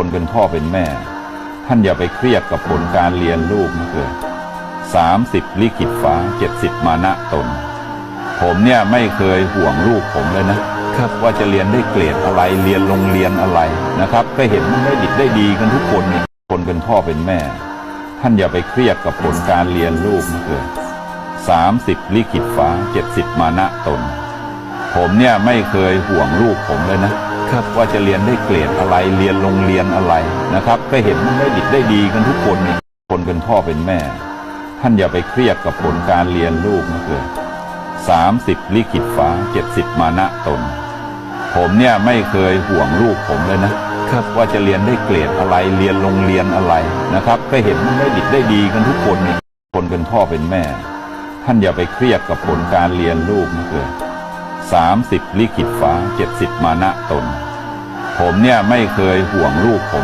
คนเป็นพ่อเป็นแม่ ท่านอย่าไปเครียดกับผลการเรียนลูกนะเกิดสามสิบลิขิตฟ้าเจ็ดสิบมานะตน ผมเนี่ยไม่เคยห่วงลูกผมเลยนะครับว่าจะเรียนได้เกรดอะไรเรียนโรงเรียนอะไรนะครับ ก็เห็นมันได้ดิบได้ดีกันทุกคนนี่คนเป็นพ่อเป็นแม่ ท่านอย่าไปเครียดกับผลการเรียนลูกนะเกิดสามสิบลิขิตฟ้าเจ็ดสิบมานะตน ผมเนี่ยไม่เคยห่วงลูกผมเลยนะครับ ว่าจะเรียนได้เกรดอะไรเรียนโรงเรียนอะไรนะครับ ก็เห็นมันได้ดิบได้ดีกันทุกคนนี่คนเป็นพ่อเป็นแม่ ท่านอย่าไปเครียดกับผลการเรียนลูกนะเกิดสามสิบลิขิตฟ้าเจ็ดสิบมานะตน ผมเนี่ยไม่เคยห่วงลูกผมเลยนะครับว่าจะเรียนได้เกรดอะไรเรียนโรงเรียนอะไรนะครับก็เห็นมันได้ดิบได้ดีกันทุกคนนี่คนเป็นพ่อเป็นแม่ ท่านอย่าไปเครียดกับผลการเรียนลูกนะเกิด สามสิบลิขิตฟ้าเจ็ดสิบมานะตน ผมเนี่ยไม่เคยห่วงลูกผม